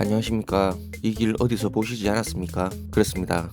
안녕하십니까. 이 길 어디서 보시지 않았습니까? 그렇습니다.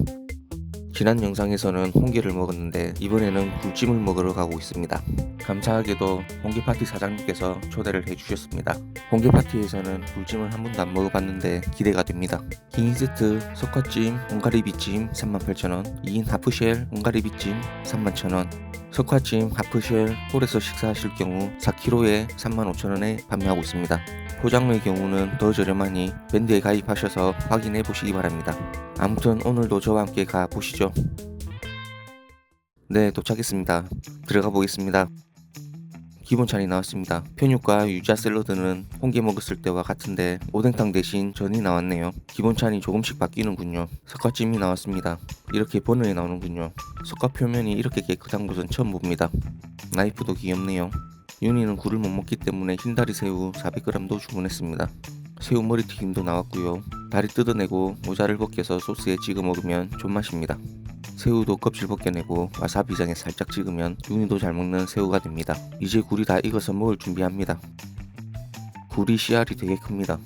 지난 영상에서는 홍게를 먹었는데 이번에는 굴찜을 먹으러 가고 있습니다. 감사하게도 홍게 파티 사장님께서 초대를 해주셨습니다. 홍게 파티에서는 굴찜을 한 번도 안 먹어봤는데 기대가 됩니다. 긴 세트 석화찜, 홍가리비찜 38,000원, 2인 하프쉘 홍가리비찜 31,000원, 석화찜 하프쉘 홀에서 식사하실 경우 4kg에 35,000원에 판매하고 있습니다. 포장의 경우는 더 저렴하니 밴드에 가입하셔서 확인해 보시기 바랍니다. 아무튼 오늘도 저와 함께 가 보시죠. 네, 도착했습니다. 들어가 보겠습니다. 기본 찬이 나왔습니다. 편육과 유자 샐러드는 홍게 먹었을 때와 같은데 오뎅탕 대신 전이 나왔네요. 기본 찬이 조금씩 바뀌는군요. 석가찜이 나왔습니다. 이렇게 버너에 나오는군요. 석가 표면이 이렇게 깨끗한 곳은 처음 봅니다. 나이프도 귀엽네요. 윤희는 굴을 못 먹기 때문에 흰다리 새우 400g도 주문했습니다. 새우 머리튀김도 나왔고요. 다리 뜯어내고 모자를 벗겨서 소스에 찍어 먹으면 존맛입니다. 새우도 껍질 벗겨내고 와사비장에 살짝 찍으면 윤희도 잘 먹는 새우가 됩니다. 이제 굴이 다 익어서 먹을 준비합니다. 굴이 씨알이 되게 큽니다.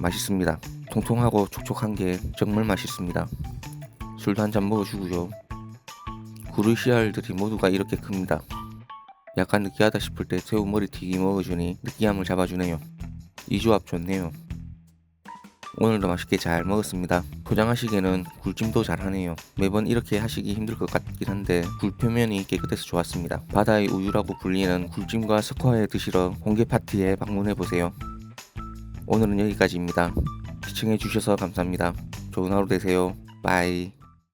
맛있습니다. 통통하고 촉촉한 게 정말 맛있습니다. 술도 한 잔 먹어주고요. 굴의 씨알들이 모두가 이렇게 큽니다. 약간 느끼하다 싶을 때 새우 머리튀김 먹어주니 느끼함을 잡아주네요. 이 조합 좋네요. 오늘도 맛있게 잘 먹었습니다. 포장하시기에는 굴찜도 잘하네요. 매번 이렇게 하시기 힘들 것 같긴 한데 굴 표면이 깨끗해서 좋았습니다. 바다의 우유라고 불리는 굴찜과 스쿼에 드시러 홍게 파티에 방문해 보세요. 오늘은 여기까지입니다. 시청해 주셔서 감사합니다. 좋은 하루 되세요. 바이.